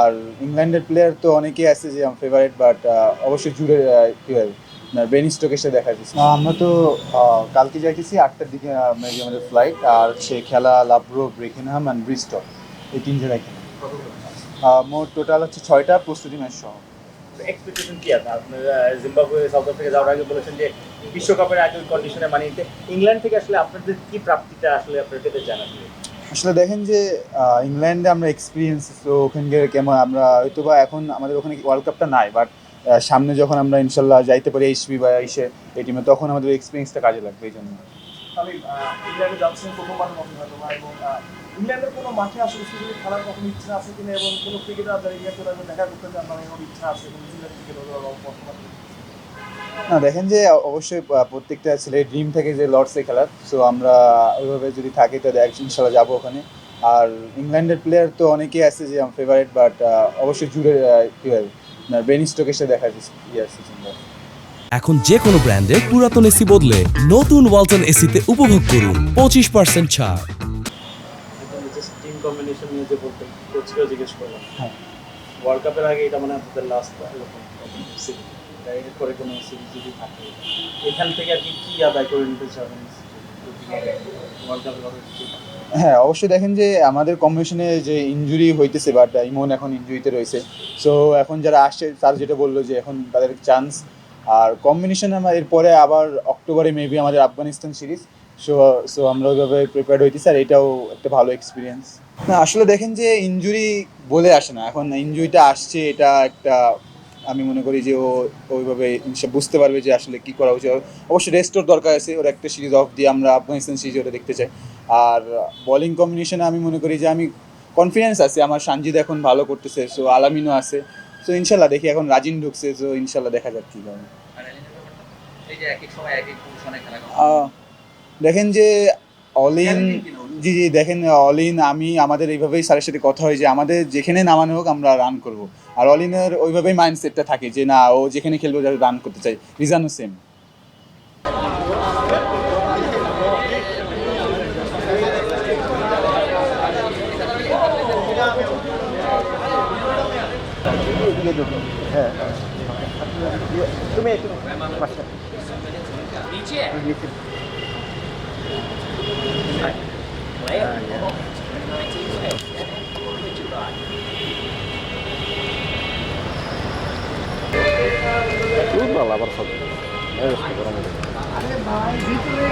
আর ইংল্যান্ডের প্লেয়ার তো অনেকেই আছে যে আমার ফেভারিট বাট অবশ্যই জুড়ে কি হয় আপনার বেন স্টোকেসে দেখা যাচ্ছে আমরা তো কালকে যাইতেছি আটটার দিকে আমাদের ফ্লাইট আর সে খেলা লাভ্রো ব্রেকিনহাম অ্যান্ড ব্রিস্টল এই তিন জায়গায় খেলা। মোট টোটাল হচ্ছে ছয়টা প্রস্তুতি ম্যাচ সহ। এক্সপেকটেশন কি আছে? আপনার জিম্বাবুয়ে সাউথ আফ্রিকা যাওয়ার আগে বলেছেন যে বিশ্বকাপের আগে ওই কন্ডিশনে মানিয়ে নিতে। ইংল্যান্ড থেকে আসলে আপনাদের কি প্রাপ্তিটা আসলে আপনাদের পেতে চান আসলে আসলে দেখেন যে ইংল্যান্ডে আমরা এক্সপিরিয়েন্স তো ওখানকার কেমন, আমরা হয়তো বা এখন আমাদের ওখানে ওয়ার্ল্ড কাপটা নাই বাট সামনে যখন আমরা ইনশাল্লাহ যাইতে পারি এইচপি বা এসে এই টিমে তখন আমাদের এক্সপিরিয়েন্সটা কাজে লাগবে এই জন্য ইংল্যান্ডের কোনো মাঠে আসলে খেলার ইচ্ছা আছে কিনা, এবং কোনো ক্রিকেটার দেখা করতে চান ইচ্ছা আছে না দেখেন যে অবশ্যই প্রত্যেকটা ছেলের ড্রিম থাকে যে লর্ডসে খেলার। সো আমরা ওইভাবে যদি থাকি তো দেখ- ইনশাল্লাহ যাব ওখানে। আর ইংল্যান্ডের প্লেয়ার তো অনেকেই আছে যে আমার ফেভারিট বাট অবশ্যই জুড়ে কি হয় আপনার বেন স্টোকেসে দেখা যাচ্ছে ইয়ে এখন যে কোনো ব্র্যান্ডের পুরাতন এসি বদলে নতুন ওয়ালটন এসিতে উপভোগ করুন পঁচিশ পার্সেন্ট ছাড়। টিম কম্বিনেশন নিয়ে যে বলতেন কোচকেও জিজ্ঞেস করলাম। হ্যাঁ। ওয়ার্ল্ড কাপের আগে এটা মানে আপনাদের লাস্ট এরকম। কোনো সিরিজ যদি থাকে, এখান থেকে কি আদায় করে নিতে হ্যাঁ অবশ্যই দেখেন যে আমাদের কম্বিনেশনে যে ইনজুরি হইতেছে বাট ইমন এখন ইনজুরিতে রয়েছে সো এখন যারা আসছে তার যেটা বলল যে এখন তাদের চান্স আর কম্বিনেশন আমরা এরপরে আবার অক্টোবরে মেবি আমাদের আফগানিস্তান সিরিজ সো সো আমরা ওইভাবে প্রিপেয়ার হইতেছি, আর এটাও একটা ভালো এক্সপিরিয়েন্স না, আসলে দেখেন যে ইনজুরি বলে আসে না, এখন ইনজুরিটা আসছে, এটা একটা আমি মনে করি যে ও ওইভাবে সে বুঝতে পারবে যে আসলে কি করা উচিত। অবশ্যই রেস্টোর দরকার আছে ওর একটা সিরিজ অফ দিয়ে আমরা আফগানিস্তান সিরিজ ওটা দেখতে চাই। আর বোলিং কম্বিনেশনে আমি মনে করি যে আমি কনফিডেন্স আছে আমার সানজিদ এখন ভালো করতেছে সো আলামিনও আছে। সো ইনশাল্লাহ দেখি এখন রাজিন ঢুকছে সো ইনশাল্লাহ দেখা যাক কী হবে। দেখেন যে অল ইন জি জি দেখেন অলিন আমি আমাদের এইভাবেই স্যারের সাথে কথা হয় যে আমাদের যেখানে নামানো হোক আমরা রান করব। আর অলিনের ওইভাবেই মাইন্ডসেটটা থাকে যে না ও যেখানে খেলবে রান করতে চাই। রিজানও সেম হ্যাঁ। তুমি নিচে? নিচে আবার সব আরে ভাই ভিতরে